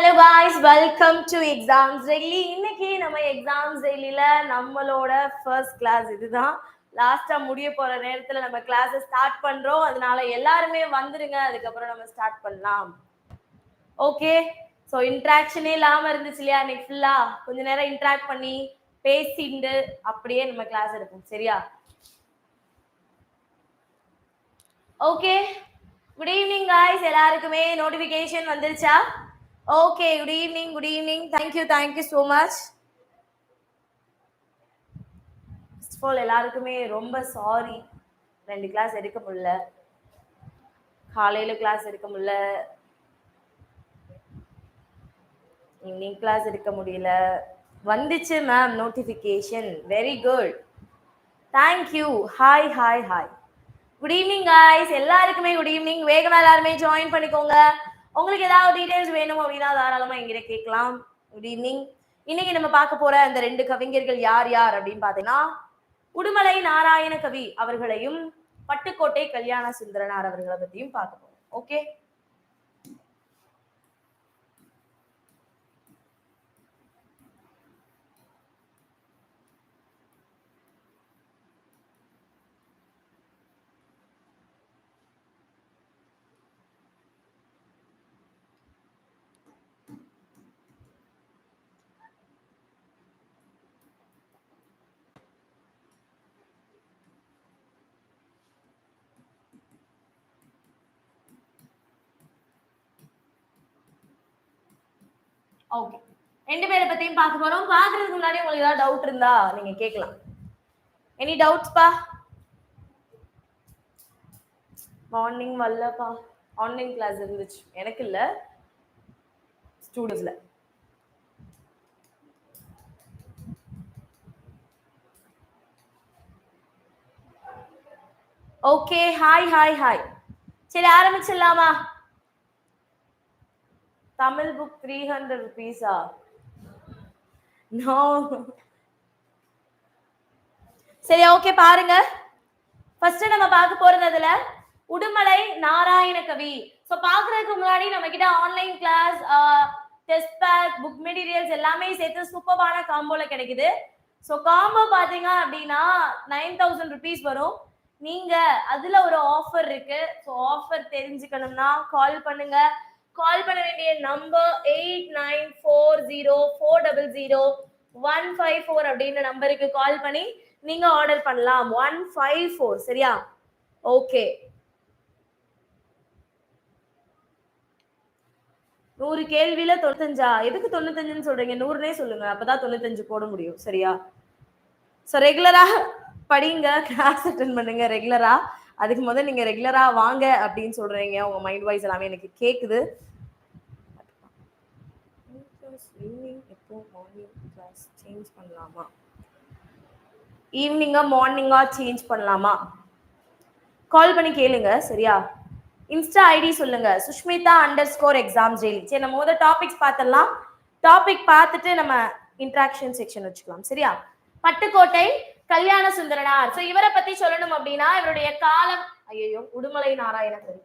Hello guys welcome to exams daily இன்னைக்கு நம்ம exams டெய்லியில நம்மளோட ஃபர்ஸ்ட் கிளாஸ் இதுதான். லாஸ்டா முடிய போற நேரத்துல நம்ம கிளாஸ் ஸ்டார்ட் பண்றோம். அதனால எல்லாருமே வந்துருங்க. அதுக்கப்புறம் நம்ம ஸ்டார்ட் பண்ணலாம். ஓகே ஸோ இன்ட்ராக்ஷனே இல்லாம இருந்துச்சு இல்லையா இன்னைக்கு ஃபுல்லா கொஞ்ச நேரம் இன்ட்ராக்ட் பண்ணி பேசிட்டு அப்படியே நம்ம கிளாஸ் எடுப்போம். சரியா? ஓகே குட் ஈவினிங் காய்ஸ் எல்லாருக்குமே நோட்டிஃபிகேஷன் வந்துருச்சா? Okay good evening good evening thank you thank you so much first of all எல்லாருக்குமே ரொம்ப சாரி ரெண்டு கிளாஸ் எடுக்க முடியல. காலையில கிளாஸ் எடுக்க முடியல. ஈவினிங் கிளாஸ் எடுக்க முடியல. வந்துச்சு ma'am notification very good thank you hi hi hi good evening guys எல்லாருக்குமே குட் ஈவினிங் வேகமாக எல்லாருமே ஜாயின் பண்ணிக்கோங்க. உங்களுக்கு ஏதாவது டீடைல்ஸ் வேணும் அப்படின்னா தாராளமா எங்கிட்ட கேட்கலாம். குட் ஈவினிங் இன்னைக்கு நம்ம பார்க்க போற அந்த ரெண்டு கவிஞர்கள் யார் யார் அப்படின்னு பாத்தீங்கன்னா உடுமலை நாராயண கவி அவர்களையும் பட்டுக்கோட்டை கல்யாண சுந்தரனார் அவர்களை பத்தியும் பார்க்க போறோம். ஓகே ஓகே ரெண்டு பேரை பத்தியும் பார்க்க போறோம். பாக்குறதுக்கு முன்னாடி உங்களுக்கு ஏதாவது டவுட் இருந்தா நீங்க கேட்கலாம். எனி டவுட்ஸ் பா? மார்னிங் வரலப்பா ஆன்லைன் கிளாஸ் இருந்துச்சு. எனக்கு இல்ல. ஸ்டூடெண்ட்ஸ்ல ஓகே ஹாய் ஹாய் ஹாய் சரி ஆரம்பிச்சிடலாமா? தமிழ் புக் த்ரீ ஹண்ட்ரட் ருபீஸா நோ சரி ஓகே பாருங்க. ஃபர்ஸ்ட் நம்ம பார்க்க போறது அதுல உடுமலை நாராயண கவி. ஸோ பார்க்கறதுக்கு முன்னாடி நம்ம கிட்ட online class test pack book materials எல்லாமே சேர்த்து சூப்பரான காம்போல கிடைக்குது. ஸோ காம்போ பார்த்தீங்க அப்படின்னா நைன் தௌசண்ட் ருபீஸ் வரும். நீங்க அதுல ஒரு ஆஃபர் இருக்கு. ஸோ ஆஃபர் தெரிஞ்சுக்கணும்னா கால் பண்ணுங்க. கால் பண்ண வேண்டிய number eight nine four zero four double zero one five four அப்படின்ற நம்பருக்கு கால் பண்ணி நீங்க ஆர்டர் பண்ணலாம். ஒன் ஃபைவ் ஃபோர் சரியா? ஓகே நூறு கேள்வியில தொண்ணூத்தஞ்சா? எதுக்கு தொண்ணூத்தஞ்சுன்னு சொல்றீங்க? நூறுனே சொல்லுங்க. அப்பதான் தொண்ணூத்தஞ்சு போட முடியும். சரியா? ஸோ ரெகுலரா படிங்க. கிளாஸ் அட்டன் பண்ணுங்க. ரெகுலரா அதுக்கு முதல் நீங்க ரெகுலரா வாங்க அப்படின்னு சொல்றீங்க. உங்க மைண்ட் வைஸ் எல்லாமே எனக்கு கேக்குது. மார்னிங் சேஞ்ச் பண்ணலாமா? ஈவினிங்கா மார்னிங்கா சேஞ்ச் பண்ணலாமா? கால் பண்ணி கேளுங்க சரியா? இன்ஸ்டா ஐடி சொல்லுங்க. சுஷ்மிதா அண்டர் ஸ்கோர் எக்ஸாம் ஜெயிலி சரி நம்ம முதல் டாபிக்ஸ் பார்த்துடலாம். டாபிக் பார்த்துட்டு நம்ம இன்ட்ராக்ஷன் செக்ஷன் வச்சுக்கலாம் சரியா? பட்டுக்கோட்டை கல்யாண சுந்தரனார். சோ இவரை பத்தி சொல்லணும் அப்படின்னா இவருடைய காலம் ஐயோ உடுமலை நாராயணகரி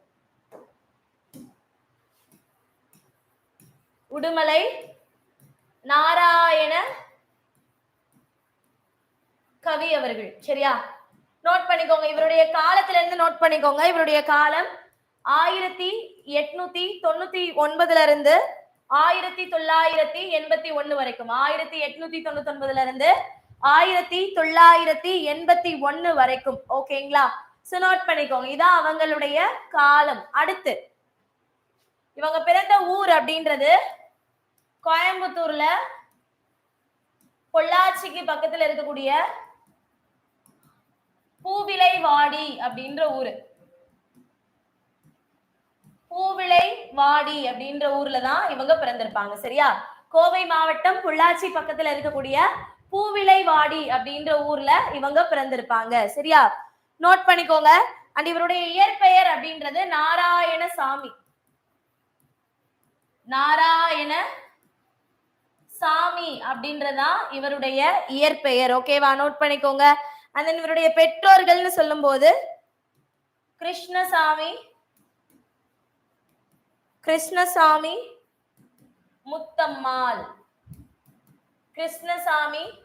உடுமலை நாராயண கவி அவர்கள். சரியா? நோட் பண்ணிக்கோங்க இவருடைய காலத்துல இருந்து நோட் பண்ணிக்கோங்க. இவருடைய காலம் ஆயிரத்தி எட்நூத்தி தொண்ணூத்தி ஒன்பதுல இருந்து ஆயிரத்தி தொள்ளாயிரத்தி எண்பத்தி ஒண்ணு வரைக்கும். ஆயிரத்தி எட்நூத்தி தொண்ணூத்தி ஒன்பதுல இருந்து ஆயிரத்தி தொள்ளாயிரத்தி எண்பத்தி ஒண்ணு வரைக்கும். ஓகேங்களா சோ நோட் பண்ணிக்கோங்க. இதான் அவங்களுடைய காலம். அடுத்து இவங்க பிறந்த ஊர் அப்படின்றது கோயம்புத்தூர்ல பொள்ளாச்சிக்கு பக்கத்துல இருக்கக்கூடிய பூவிளைவாடி அப்படின்ற ஊரு. பூவிளை வாடி அப்படின்ற ஊர்ல தான் இவங்க பிறந்திருப்பாங்க. சரியா? கோவை மாவட்டம் பொள்ளாச்சி பக்கத்துல இருக்கக்கூடிய பூவிலைவாடி அப்படின்ற ஊர்ல இவங்க பிறந்திருப்பாங்க. சரியா? நோட் பண்ணிக்கோங்க. அண்ட் இவருடைய இயற்பெயர் அப்படின்றது நாராயணசாமி. நாராயண சாமி அப்படின்றதான் இவருடைய இயற்பெயர். ஓகேவா நோட் பண்ணிக்கோங்க. அந்த இவருடைய பெற்றோர்கள்னு சொல்லும்போது கிருஷ்ணசாமி கிருஷ்ணசாமி முத்தம்மாள். கிருஷ்ணசாமி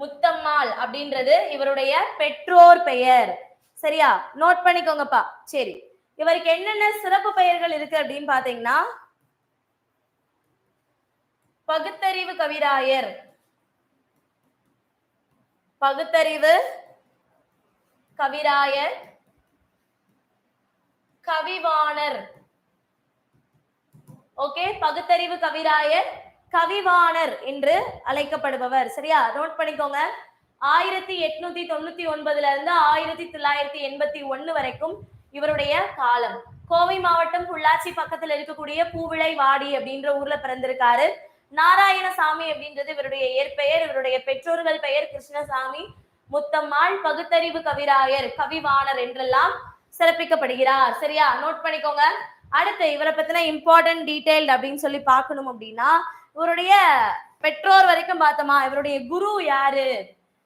முத்தம்மாள் அப்படின்றது இவருடைய பெற்றோர் பெயர். சரியா? நோட் பண்ணிக்கோங்கப்பா. சரி. இவருக்கு என்னென்ன சிறப்பு பெயர்கள் இருக்கு அப்படின்னு பாத்தீங்கன்னா பகுத்தறிவு கவிராயர். பகுத்தறிவு கவிராயர். கவிவாணர். ஓகே பகுத்தறிவு கவிராயர். கவிவாணர் என்று அழைக்கப்படுபவர். சரியா? நோட் பண்ணிக்கோங்க. ஆயிரத்தி எட்நூத்தி தொண்ணூத்தி ஒன்பதுல இருந்து ஆயிரத்தி தொள்ளாயிரத்தி எண்பத்தி ஒண்ணு வரைக்கும் இவருடைய காலம். கோவை மாவட்டம் பொள்ளாச்சி பக்கத்துல இருக்கக்கூடிய பூவிளை வாடி அப்படின்ற ஊர்ல பிறந்திருக்காரு. நாராயணசாமி அப்படின்றது இவருடைய இயற்பெயர் இவருடைய பெற்றோர்கள் பெயர் கிருஷ்ணசாமி. முத்தம்மாள் பகுத்தறிவு கவிராயர் கவிவாணர் என்றெல்லாம் சிறப்பிக்கப்படுகிறார். சரியா? நோட் பண்ணிக்கோங்க. அடுத்து இவரை பத்தின இம்பார்ட்டன்ட் டீடைல் அப்படின்னு சொல்லி பார்க்கணும் அப்படின்னா இவருடைய பெற்றோர் வரைக்கும் பார்த்தோமா இவருடைய குரு யாரு?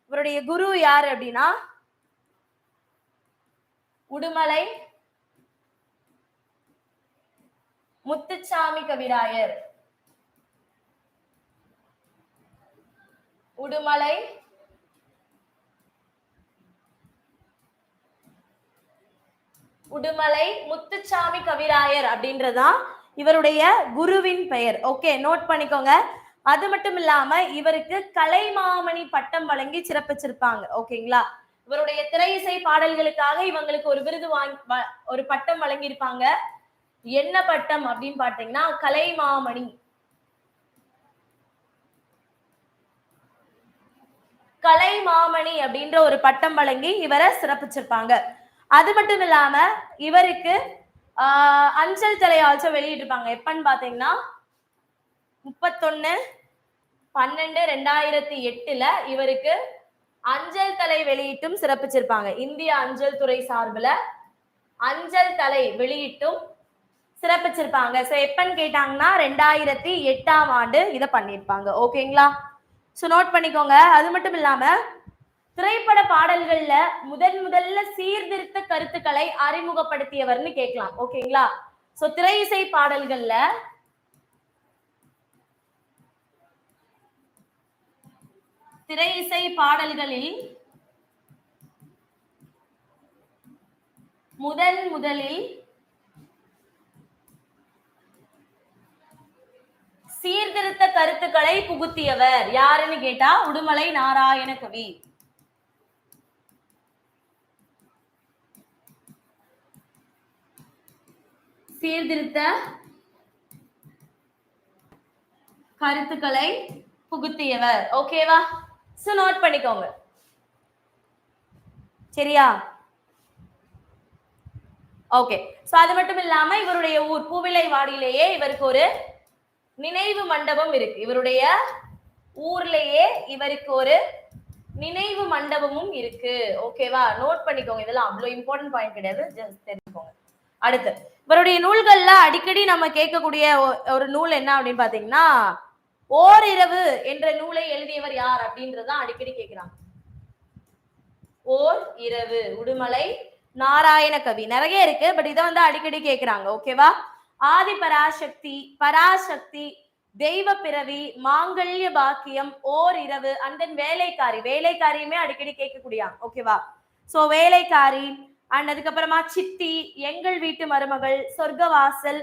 இவருடைய குரு யாரு அப்படின்னா உடுமலை முத்துச்சாமி கவிராயர். உடுமலை உடுமலை முத்துச்சாமி கவிராயர் அப்படின்றதான் இவருடைய குருவின் பெயர். ஓகே நோட் பண்ணிக்கோங்க. அது மட்டும் இல்லாம இவருக்கு கலைமாமணி பட்டம் வழங்கி சிறப்பிச்சிருப்பாங்க. ஓகேங்களா இவருடைய திரை இசை பாடல்களுக்காக இவங்களுக்கு ஒரு விருது வாங்கி வ- ஒரு பட்டம் வழங்கியிருப்பாங்க. என்ன பட்டம் அப்படின்னு பாத்தீங்கன்னா கலைமாமணி. கலைமாமணி அப்படின்ற ஒரு பட்டம் வழங்கி இவரை சிறப்பிச்சிருப்பாங்க. அது மட்டும் இல்லாம இவருக்கு அஞ்சல் தலை ஆல்சோ வெளியிட்டிருப்பாங்க. எப்பன்னு பார்த்தீங்கன்னா முப்பத்தொன்னு பன்னெண்டு ரெண்டாயிரத்தி எட்டுல இவருக்கு அஞ்சல் தலை வெளியிட்டும் சிறப்பிச்சிருப்பாங்க. இந்திய அஞ்சல் துறை சார்பில் அஞ்சல் தலை வெளியிட்டும் சிறப்பிச்சிருப்பாங்க. ஸோ எப்பன்னு கேட்டாங்கன்னா ரெண்டாயிரத்தி எட்டாம் ஆண்டு இதை பண்ணியிருப்பாங்க. ஓகேங்களா ஸோ நோட் பண்ணிக்கோங்க. அது மட்டும் இல்லாமல் திரைப்பட பாடல்கள்ல முதன் முதல்ல சீர்திருத்த கருத்துக்களை அறிமுகப்படுத்தியவர்னு கேட்கலாம். ஓகேங்களா? ஸோ திரை இசை பாடல்கள்ல திரை இசை பாடல்களில் முதன் முதலில் சீர்திருத்த கருத்துக்களை புகுத்தியவர் யாருன்னு கேட்டா உடுமலை நாராயண கவி சீர்திருத்த கருத்துக்களை புகுத்தியவர். ஓகேவா சோ நோட் பண்ணிக்கோங்க. சரியா? ஓகே சோ அது மட்டும் இல்லாம இவருடைய ஊர் பூவிலை வாடியிலேயே இவருக்கு ஒரு நினைவு மண்டபம் இருக்கு. இவருடைய ஊர்லயே இவருக்கு ஒரு நினைவு மண்டபமும் இருக்கு. ஓகேவா நோட் பண்ணிக்கோங்க. இதெல்லாம் அவ்வளவு இம்பார்ட்டன்ட் பாயிண்ட் கிடையாது. ஜஸ்ட் அடுத்து. இவருடைய நூல்கள்ல அடிக்கடி நம்ம கேட்கக்கூடிய ஒரு நூல் என்ன அப்படின்னு பாத்தீங்கன்னா ஓரிரவு என்ற நூலை எழுதியவர் யார் அப்படின்றதான் அடிக்கடி கேட்கிறாங்க ஓர் இரவு உடுமலை நாராயண கவி. நிறைய இருக்கு பட் இதை வந்து அடிக்கடி கேட்கிறாங்க ஓகேவா ஆதி பராசக்தி பராசக்தி தெய்வ பிறவி மாங்கல்ய பாக்கியம் ஓர் இரவு அண்ட் தென் வேலைக்காரி. வேலைக்காரியுமே அடிக்கடி கேட்கக்கூடியாங்க ஓகேவா சோ வேலைக்காரி அண்ட் அதுக்கப்புறமா சித்தி எங்கள் வீட்டு மருமகள் சொர்க்கவாசல்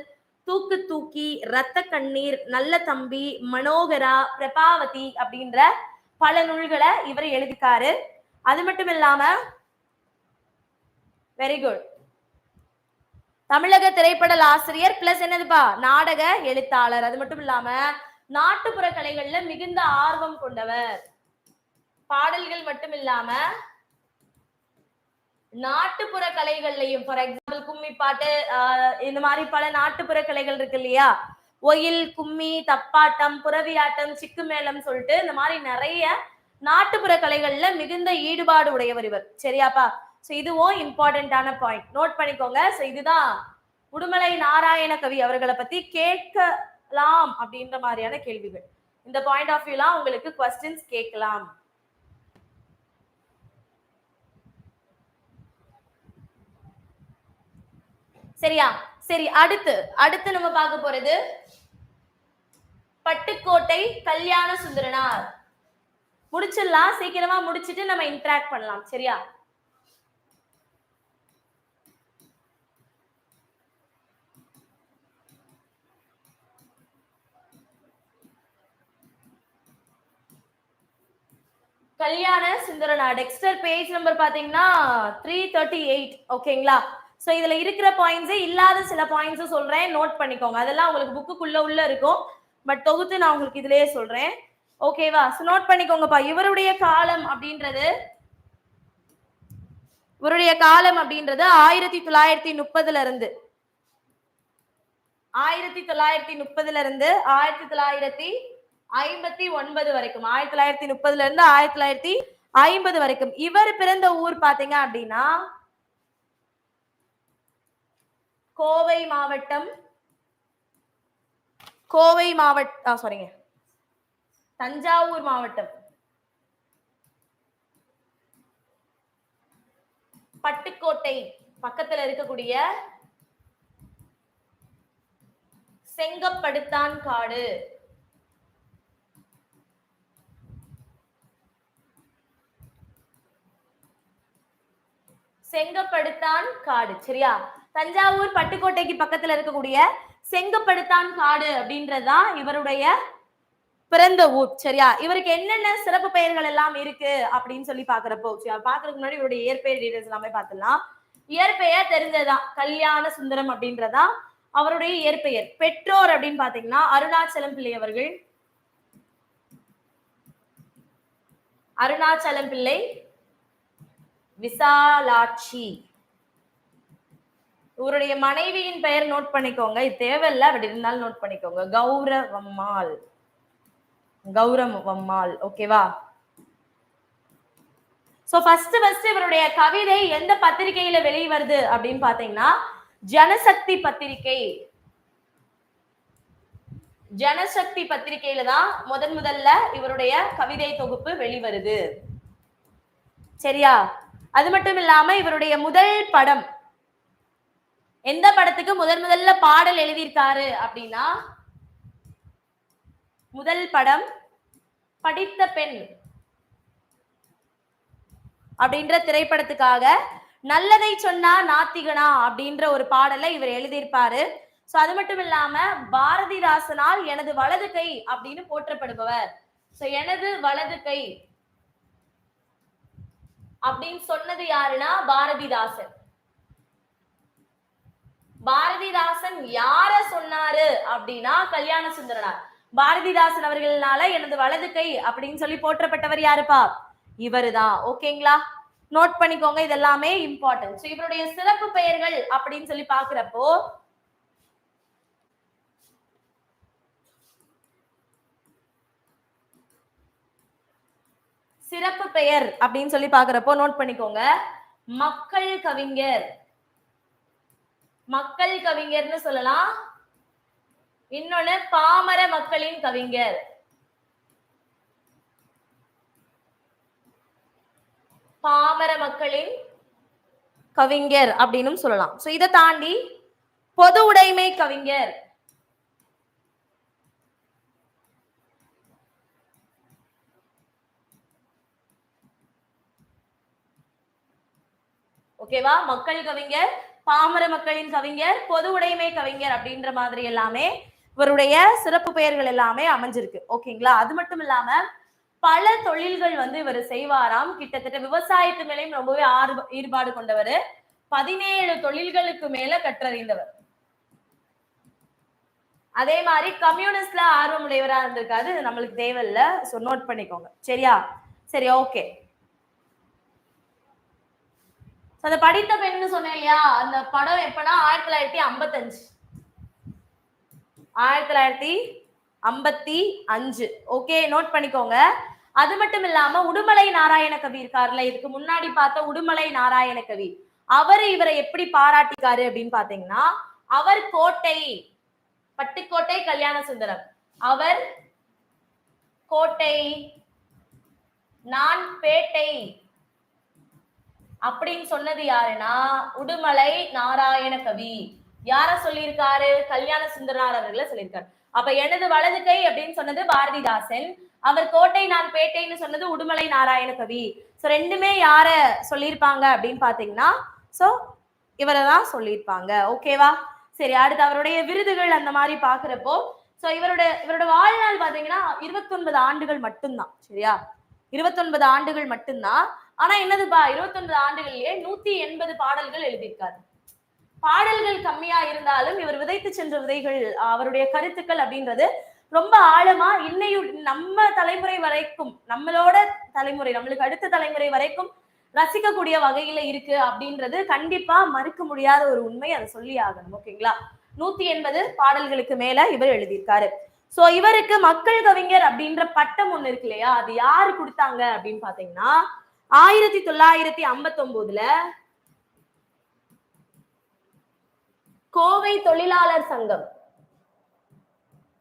தூக்கு தூக்கி ரத்த கண்ணீர் நல்ல தம்பி மனோகரா பிரபாவதி அப்படின்ற பல நூல்களை இவர் எழுதிக்காரு அது மட்டும் இல்லாம வெரி குட் தமிழக திரைப்படல் ஆசிரியர் பிளஸ் என்னதுப்பா? நாடக எழுத்தாளர். அது மட்டும் இல்லாம நாட்டுப்புற கலைகள்ல மிகுந்த ஆர்வம் கொண்டவர். பாடல்கள் மட்டும் இல்லாம நாட்டுப்புற கலைகள்லையும் ஃபார் எக்ஸாம்பிள் கும்மி பாட்டு இந்த மாதிரி பல நாட்டுப்புற கலைகள் இருக்கு இல்லையா? ஒயில் கும்மி தப்பாட்டம் புறவியாட்டம் சிக்கு மேளம் சொல்லிட்டு இந்த மாதிரி நிறைய நாட்டுப்புற கலைகள்ல மிகுந்த ஈடுபாடு உடையவர் இவர். சரியாப்பா? சோ இதுவும் இம்பார்ட்டன்டான பாயிண்ட் நோட் பண்ணிக்கோங்க. சோ இதுதான் உடுமலை நாராயண கவி அவர்களை பத்தி கேட்கலாம் அப்படின்ற மாதிரியான கேள்விகள். இந்த பாயிண்ட் ஆஃப் வியூலாம் உங்களுக்கு கொஸ்டின்ஸ் கேட்கலாம். சரியா? சரி அடுத்து அடுத்து நம்ம பார்க்க போறது பட்டுக்கோட்டை கல்யாண சுந்தரனார். முடிச்சிடலாம் சீக்கிரமா முடிச்சிட்டு நம்ம இன்ட்ராக்ட் பண்ணலாம் சரியா? கல்யாண சுந்தரனா டெக்ஸ்டர் பேஜ் நம்பர் பாத்தீங்கன்னா த்ரீ தேர்ட்டி எயிட் ஓகேங்களா ஸோ இதுல இருக்கிற பாயிண்ட்ஸே இல்லாத சில பாயிண்ட்ஸும் சொல்றேன். நோட் பண்ணிக்கோங்க. அதெல்லாம் உங்களுக்கு புக்குக்குள்ள உள்ள இருக்கும். பட் தொகுத்து நான் உங்களுக்கு இதுலயே சொல்றேன். ஓகேவா ஸோ நோட் பண்ணிக்கோங்கப்பா. இவருடைய காலம் அப்படின்றது இவருடைய காலம் அப்படின்றது ஆயிரத்தி தொள்ளாயிரத்தி முப்பதுல இருந்து ஆயிரத்தி தொள்ளாயிரத்தி முப்பதுல இருந்து ஆயிரத்தி தொள்ளாயிரத்தி ஐம்பத்தி ஒன்பது வரைக்கும். ஆயிரத்தி தொள்ளாயிரத்தி முப்பதுல இருந்து ஆயிரத்தி தொள்ளாயிரத்தி ஐம்பது வரைக்கும். இவர் பிறந்த ஊர் பாத்தீங்க அப்படின்னா கோவை மாவட்டம் கோவை மாவட்டம் சாரிங்க தஞ்சாவூர் மாவட்டம். பட்டுக்கோட்டை பக்கத்துல இருக்கக்கூடிய செங்கப்படுத்தான் காடு. செங்கப்படுத்தான் காடு சரியா? தஞ்சாவூர் பட்டுக்கோட்டைக்கு பக்கத்துல இருக்கக்கூடிய செங்கப்படுத்தான் காடு அப்படின்றதுதான் இவருடைய பிறந்த ஊர். சரியா? இவருக்கு என்னென்ன சிறப்பு பெயர்கள் எல்லாம் இருக்கு அப்படின்னு சொல்லி பாக்குறப்போ பாக்குறதுக்கு முன்னாடி இவருடைய இயற்பெயர் டீடைல்ஸ் எல்லாமே பார்த்துடலாம். இயற்பெயர் தெரிஞ்சதுதான். கல்யாண சுந்தரம் அப்படின்றதா அவருடைய இயற்பெயர். பெற்றோர் அப்படின்னு பாத்தீங்கன்னா அருணாச்சலம் பிள்ளை அவர்கள். அருணாச்சலம் பிள்ளை விசாலாட்சி. இவருடைய மனைவியின் பெயர் நோட் பண்ணிக்கோங்க. இது தேவையில்ல அப்படி இருந்தாலும் நோட் பண்ணிக்கோங்க. கௌரவம்மாள். கௌரவம்மாள். ஓகேவா சோ ஃபர்ஸ்ட் ஃபர்ஸ்ட் இவருடைய கவிதை எந்த பத்திரிகையில வெளிவருது அப்படின்னு பாத்தீங்கன்னா ஜனசக்தி பத்திரிகை. ஜனசக்தி பத்திரிகையில தான் முதன் முதல்ல இவருடைய கவிதை தொகுப்பு வெளிவருது. சரியா? அது மட்டும் இல்லாம இவருடைய முதல் படம் எந்த படத்துக்கு முதன் முதல்ல பாடல் எழுதியிருக்காரு அப்படின்னா முதல் படம் படித்த பெண் அப்படின்ற திரைப்படத்துக்காக நல்லதை சொன்னா நாத்திகனா அப்படின்ற ஒரு பாடலை இவர் எழுதியிருப்பாரு. சோ அது மட்டும் இல்லாம பாரதிதாசனால் எனது வலது கை அப்படின்னு போற்றப்படுபவர். சோ எனது வலது கை அப்படின்னு சொன்னது யாருன்னா பாரதிதாசன். பாரதிதாசன் யார சொன்னாரு அப்படின்னா கல்யாண சுந்தரனார். பாரதிதாசன் அவர்களால எனது வலது கை அப்படின்னு சொல்லி போற்றப்பட்டவர் யாருப்பா? இவருதான் ஓகேங்களா? நோட் பண்ணிக்கோங்க இதெல்லாமே இம்பார்ட்டன்ட் இவருடைய சிறப்பு பெயர்கள் அப்படின்னு சொல்லி பாக்குறப்போ சிறப்பு பெயர் அப்படின்னு சொல்லி பாக்குறப்போ நோட் பண்ணிக்கோங்க. மக்கள் கவிஞர். மக்கள் கவிஞர்னு சொல்லலாம். இன்னொன்னு பாமர மக்களின் கவிஞர். பாமர மக்களின் கவிஞர் அப்படின்னு சொல்லலாம். சோ இதை தாண்டி பொது உடைமை கவிஞர். ஓகேவா மக்கள் கவிஞர். பாமர மக்களின் கவிஞர் பொது உடைமை கவிஞர் அப்படின்ற மாதிரி எல்லாமே இவருடைய சிறப்பு பெயர்கள் எல்லாமே அமைஞ்சிருக்கு. ஓகேங்களா? அது மட்டும் இல்லாம பல தொழில்கள் வந்து இவர் செய்வாராம். கிட்டத்தட்ட விவசாயத்து மேலேயும் ரொம்பவே ஆறு ஈடுபாடு கொண்டவர். பதினேழு தொழில்களுக்கு மேல கற்றறிந்தவர். அதே மாதிரி கம்யூனிஸ்ட்ல ஆர்வம் உடையவரா இருந்திருக்காரு. இது நம்மளுக்கு தேவையில்ல. ஸோ நோட் பண்ணிக்கோங்க. சரியா? சரி ஓகே அந்த படித்த பெண்ணு சொன்னேன் இல்லையா? அந்த படம் எப்பனா ஆயிரத்தி தொள்ளாயிரத்தி ஐம்பத்தஞ்சு. ஆயிரத்தி தொள்ளாயிரத்தி ஐம்பத்தி அஞ்சு. ஓகே நோட் பண்ணிக்கோங்க. அது மட்டும் இல்லாம உடுமலை நாராயண கவி இருக்காருல்ல? இதுக்கு முன்னாடி பார்த்த உடுமலை நாராயண கவி. அவர் இவரை எப்படி பாராட்டிக்காரு அப்படின்னு பாத்தீங்கன்னா அவர் கோட்டை பட்டுக்கோட்டை கல்யாண சுந்தரம். அவர் கோட்டை நான் பேட்டை. அப்படின்னு சொன்னது யாருன்னா உடுமலை நாராயண கவி. யார சொல்லியிருக்காரு? கல்யாண சுந்தரார் அவர்களை சொல்லியிருக்காரு. அப்ப எனது வலது கை அப்படின்னு சொன்னது பாரதிதாசன். அவர் கோட்டை நான் பேட்டைன்னு சொன்னது உடுமலை நாராயண கவி. சோ ரெண்டுமே யார சொல்லியிருப்பாங்க அப்படின்னு பாத்தீங்கன்னா சோ இவரை தான் சொல்லியிருப்பாங்க. ஓகேவா சரி அடுத்து அவருடைய விருதுகள் அந்த மாதிரி பாக்குறப்போ சோ இவரோட இவரோட வாழ்நாள் பாத்தீங்கன்னா இருபத்தொன்பது ஆண்டுகள் மட்டும்தான். சரியா? இருபத்தொன்பது ஆண்டுகள் மட்டும்தான். ஆனா என்னதுப்பா இருபத்தொன்பது ஆண்டுகளிலேயே நூத்தி எண்பது பாடல்கள் எழுதியிருக்காரு. பாடல்கள் கம்மியா இருந்தாலும் இவர் விதைத்து சென்ற விதைகள் அவருடைய கருத்துக்கள் அப்படின்றது ரொம்ப ஆழமா இன்னையும் நம்ம தலைமுறை வரைக்கும் நம்மளோட தலைமுறை நம்மளுக்கு அடுத்த தலைமுறை வரைக்கும் ரசிக்கக்கூடிய வகையில இருக்கு அப்படின்றது கண்டிப்பா மறுக்க முடியாத ஒரு உண்மை அதை சொல்லி ஆகணும் ஓகேங்களா? நூத்தி எண்பது பாடல்களுக்கு மேல இவர் எழுதியிருக்காரு. சோ இவருக்கு மக்கள் கவிஞர் அப்படின்ற பட்டம் ஒண்ணு இருக்கு இல்லையா? அது யாரு கொடுத்தாங்க அப்படின்னு பாத்தீங்கன்னா ஆயிரத்தி தொள்ளாயிரத்தி ஐம்பத்தி ஒன்பதுல கோவை தொழிலாளர் சங்கம்.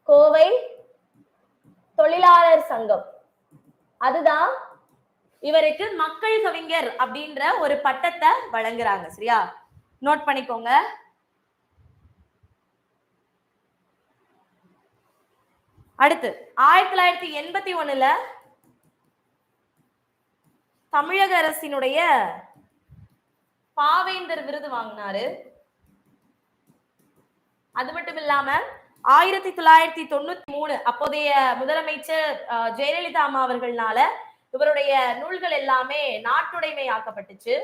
கோவை தொழிலாளர் சங்கம். அதுதான் இவருக்கு மக்கள் கவிஞர் அப்படின்ற ஒரு பட்டத்தை வழங்குறாங்க. சரியா? நோட் பண்ணிக்கோங்க. அடுத்து ஆயிரத்தி தொள்ளாயிரத்தி எண்பத்தி ஒண்ணுல தமிழக அரசினுடைய பாவேந்தர் விருது வாங்கினாரு. அது மட்டும் இல்லாம ஆயிரத்தி தொள்ளாயிரத்தி தொண்ணூத்தி மூணு அப்போதைய முதலமைச்சர் ஜெயலலிதா அம்மா அவர்கள்னால இவருடைய நூல்கள் எல்லாமே நாட்டுடைமை ஆக்கப்பட்டுச்சு.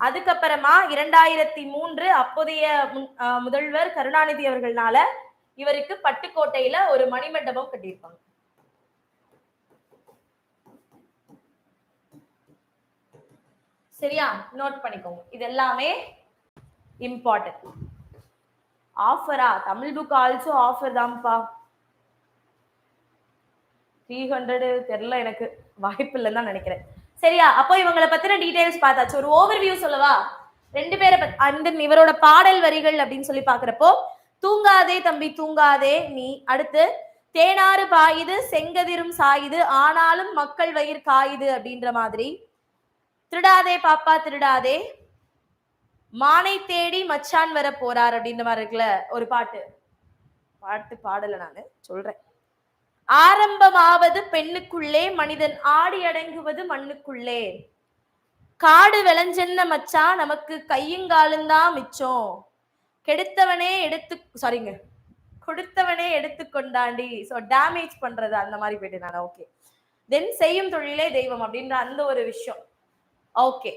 அதுக்கப்புறமா இரண்டாயிரத்தி மூன்று அப்போதைய முன்- முதல்வர் கருணாநிதி அவர்கள்னால இவருக்கு பட்டுக்கோட்டையில ஒரு மணிமண்டபம் கட்டியிருப்பாங்க. சரியா? நோட் பண்ணிக்கோங்க. இது எல்லாமே இம்பார்ட்டன்ட் ஆஃபரா தமிழ் புக் ஆல்சோ ஆஃபர் தான்ப்பா. த்ரீ ஹண்ட்ரடு தெரில எனக்கு. வாய்ப்பு இல்லைன்னு தான் நினைக்கிறேன். சரியா? அப்போ இவங்களை பத்தின டீடைல்ஸ் பார்த்தாச்சு. ஒரு ஓவர்வியூ சொல்லவா? ரெண்டு பேரை பத் அந்த இவரோட பாடல் வரிகள் அப்படின்னு சொல்லி பாக்குறப்போ தூங்காதே தம்பி தூங்காதே நீ. அடுத்து தேனாறு பாயுது செங்கதிரும் சாயுது ஆனாலும் மக்கள் வயிறு காயுது அப்படின்ற மாதிரி திருடாதே பாப்பா திருடாதே. மானை தேடி மச்சான் வர போறார் அப்படின்ற மாதிரி இருக்குல்ல ஒரு பாட்டு. பாட்டு பாடல நானு சொல்றேன். ஆரம்பமாவது பெண்ணுக்குள்ளே மனிதன் ஆடி அடங்குவது மண்ணுக்குள்ளே. காடு விளைஞ்சென்ன மச்சான் நமக்கு கையுங்காலுந்தான் மிச்சம். கெடுத்தவனே எடுத்து சாரிங்க கொடுத்தவனே எடுத்து கொண்டாண்டி ஸோ டேமேஜ் பண்றது அந்த மாதிரி போயிட்டு நான் ஓகே தென் செய்யும் தொழிலே தெய்வம் அப்படின்ற அந்த ஒரு விஷயம். ஓகே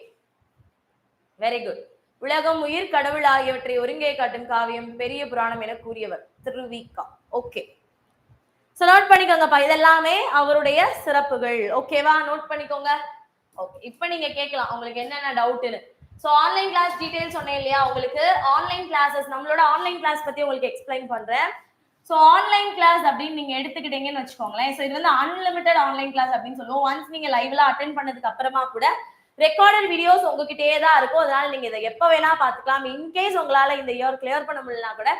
வெரி குட் உலகம் உயிர் கடவுள் ஆகியவற்றை ஒருங்கே காட்டும் காவியம் பெரிய புராணம் என கூறியவர் திருவிக்கா. ஓகே ஸோ நோட் பண்ணிக்கோங்கப்பா. இதெல்லாமே அவருடைய சிறப்புகள். ஓகேவா நோட் பண்ணிக்கோங்க. ஓகே இப்போ நீங்க கேட்கலாம். உங்களுக்கு என்னென்ன டவுட்னு ஸோ ஆன்லைன் கிளாஸ் டீடைல் சொன்னேன் இல்லையா? உங்களுக்கு ஆன்லைன் கிளாஸஸ் நம்மளோட ஆன்லைன் கிளாஸ் பத்தி உங்களுக்கு எக்ஸ்பிளைன் பண்றேன். ஸோ ஆன்லைன் கிளாஸ் அப்படின்னு நீங்க எடுத்துக்கிட்டீங்கன்னு வச்சுக்கோங்களேன். ஸோ இது வந்து அன்லிமிட்டட் ஆன்லைன் கிளாஸ் அப்படின்னு சொல்லுவோம். ஒன்ஸ் நீங்க லைவ்ல அட்டென்ட் பண்ணதுக்கு அப்புறமா கூட ரெக்கார்டட் வீடியோஸ் உங்ககிட்டயே தான் இருக்கும். அதனால நீங்க இதை எப்ப வேணா பாத்துக்கலாம் இன்கேஸ் உங்களால இந்த இயர் கிளியர் பண்ண முடியலனா கூட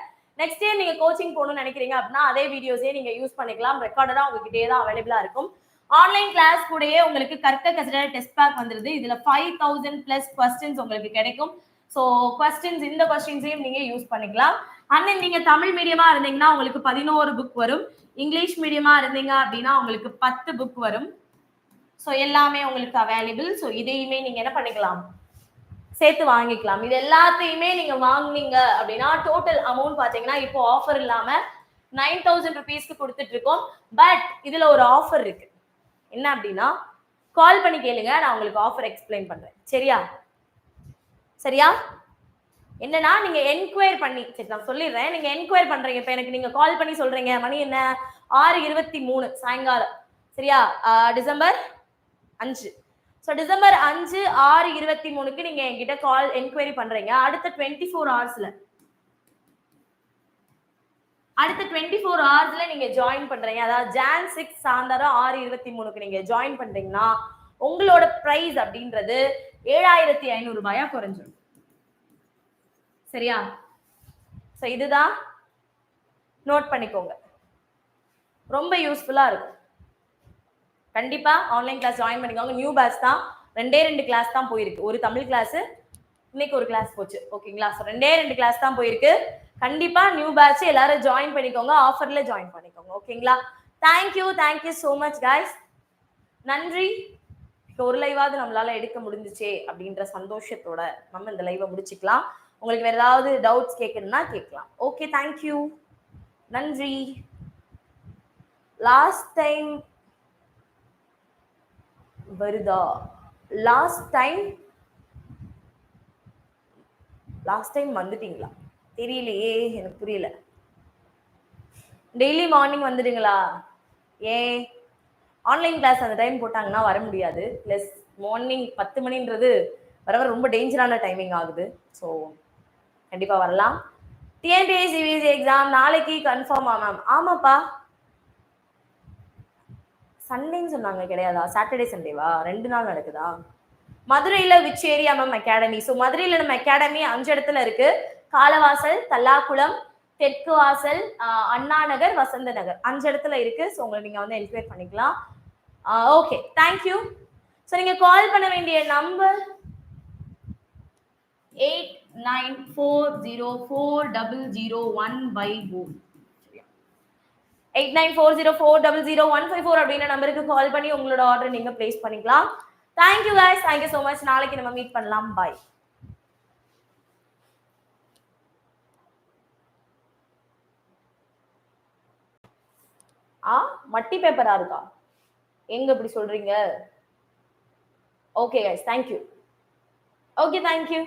நெக்ஸ்ட் இயர் நீங்க கோச்சிங் போகணும்னு நினைக்கிறீங்க அப்படின்னா அதே வீடியோஸே நீங்க யூஸ் பண்ணிக்கலாம். ரெக்கார்டடா உங்ககிட்டயே தான் அவைலபிளா இருக்கும். ஆன்லைன் கிளாஸ் கூடயே உங்களுக்கு கற்க கசிட டெஸ்ட் பேக் வந்துருது. இதுல ஃபைவ் தௌசண்ட் பிளஸ் கொஸ்டின்ஸ் உங்களுக்கு கிடைக்கும். ஸோ கொஸ்டின்ஸ் இந்த கொஸ்டின்ஸையும் நீங்க யூஸ் பண்ணிக்கலாம். அண்ணன் நீங்க தமிழ் மீடியமா இருந்தீங்கன்னா உங்களுக்கு பதினோரு புக் வரும். இங்கிலீஷ் மீடியமா இருந்தீங்க அப்படின்னா உங்களுக்கு பத்து புக் வரும். ஸோ எல்லாமே உங்களுக்கு அவைலபிள் ஸோ இதையுமே நீங்கள் என்ன பண்ணிக்கலாம்? சேர்த்து வாங்கிக்கலாம். இது எல்லாத்தையுமே நீங்க வாங்குனீங்க அப்படின்னா டோட்டல் அமௌண்ட் பாத்தீங்கன்னா இப்போ ஆஃபர் இல்லாம நைன் தௌசண்ட் ருபீஸ்க்கு கொடுத்துட்டு இருக்கோம். பட் இதுல ஒரு ஆஃபர் இருக்கு. என்ன அப்படின்னா கால் பண்ணி கேளுங்க. நான் உங்களுக்கு ஆஃபர் எக்ஸ்பிளைன் பண்றேன். சரியா? சரியா? என்னன்னா நீங்க என்கொயர் பண்ணி சரி நான் சொல்லிடுறேன். நீங்க என்கொயர் பண்றீங்க. இப்போ எனக்கு நீங்க கால் பண்ணி சொல்றீங்க. மணி என்ன? ஆறு இருபத்தி மூணு சாயங்காலம். சரியா? டிசம்பர் அஞ்சு. ஸோ டிசம்பர் அஞ்சு ஆறு இருபத்தி மூணுக்கு நீங்க என்கிட்ட கால் என்கொயரி பண்றீங்க. அடுத்த டுவெண்ட்டி ஃபோர் ஹவர்ஸ்ல அடுத்த டுவெண்ட்டி ஃபோர் ஹவர்ஸ்ல நீங்க ஜாயின் பண்றீங்க. அதாவது ஜான் சிக்ஸ் சாயந்தரம் ஆறு இருபத்தி மூணுக்கு நீங்க ஜாயின் பண்றீங்கன்னா உங்களோட பிரைஸ் அப்படின்றது ஏழாயிரத்தி ஐநூறு ரூபாயா குறைஞ்சிடும் சரியா? ஸோ இதுதான். நோட் பண்ணிக்கோங்க. ரொம்ப யூஸ்ஃபுல்லா இருக்கும். கண்டிப்பாக ஆன்லைன் கிளாஸ் ஜாயின் பண்ணிக்கோங்க. நியூ பேட்ச் தான். ரெண்டே ரெண்டு கிளாஸ் தான் போயிருக்கு. ஒரு தமிழ் கிளாஸு இன்னைக்கு ஒரு கிளாஸ் போச்சு. ஓகேங்களா ஸோ ரெண்டே ரெண்டு கிளாஸ் தான் போயிருக்கு. கண்டிப்பாக நியூ பேட்ச் எல்லாரும் ஜாயின் பண்ணிக்கோங்க. ஆஃபரில் ஜாயின் பண்ணிக்கோங்க. ஓகேங்களா thank you thank you so much guys நன்றி. ஒரு லைவாவது நம்மளால எடுக்க முடிஞ்சிச்சே அப்படின்ற சந்தோஷத்தோட நம்ம இந்த லைவை முடிச்சுக்கலாம். உங்களுக்கு வேற ஏதாவது டவுட்ஸ் கேட்கணும்னா கேட்கலாம். ஓகே தேங்க்யூ நன்றி. லாஸ்ட் டைம் வருதா? லாஸ்ட் டைம் லாஸ்ட் டைம் வந்துட்டீங்களா? தெரியலையே எனக்கு புரியல. டெய்லி மார்னிங் வந்துடுங்களா? ஏன் ஆன்லைன் கிளாஸ் அந்த டைம் போட்டாங்கன்னா வர முடியாது. ப்ளஸ் மார்னிங் பத்து மணின்றது வர வர ரொம்ப டேஞ்சரான டைமிங் ஆகுது. ஸோ கண்டிப்பாக வரலாம். டிஎன்பிஎஸ்சிபிஎஸ்சி எக்ஸாம் நாளைக்கு கன்ஃபார்மா மேம் ஆமாப்பா. சண்டேன்னு சொன்னாங்க கிடையாதா? சாட்டர்டே சண்டேவா ரெண்டு நாள் நடக்குதா? மதுரையில் which area ma'am academy so மதுரையில் நம்ம அகாடமி அஞ்சு இடத்துல இருக்கு. காலவாசல் தல்லாக்குளம் தெற்கு வாசல் அண்ணா நகர் வசந்த நகர். அஞ்சு இடத்துல இருக்கு. ஸோ உங்களை நீங்கள் வந்து என்கொயர் பண்ணிக்கலாம். ஓகே தேங்க்யூ ஸோ நீங்கள் கால் பண்ண வேண்டிய number eight nine four zero four double zero one five four eight nine four zero four double zero one five four அப்படின்ற நம்பருக்கு கால் பண்ணி உங்களோட ஆர்டர் நீங்க பிளேஸ் பண்ணிக்கலாம். Thank you guys thank you so much நாளைக்கு நம்ம meet பண்ணலாம். பாய் ஆ மட்டி பேப்பரா இருக்கா? எங்க இப்படி சொல்றீங்க? Okay guys thank you okay thank you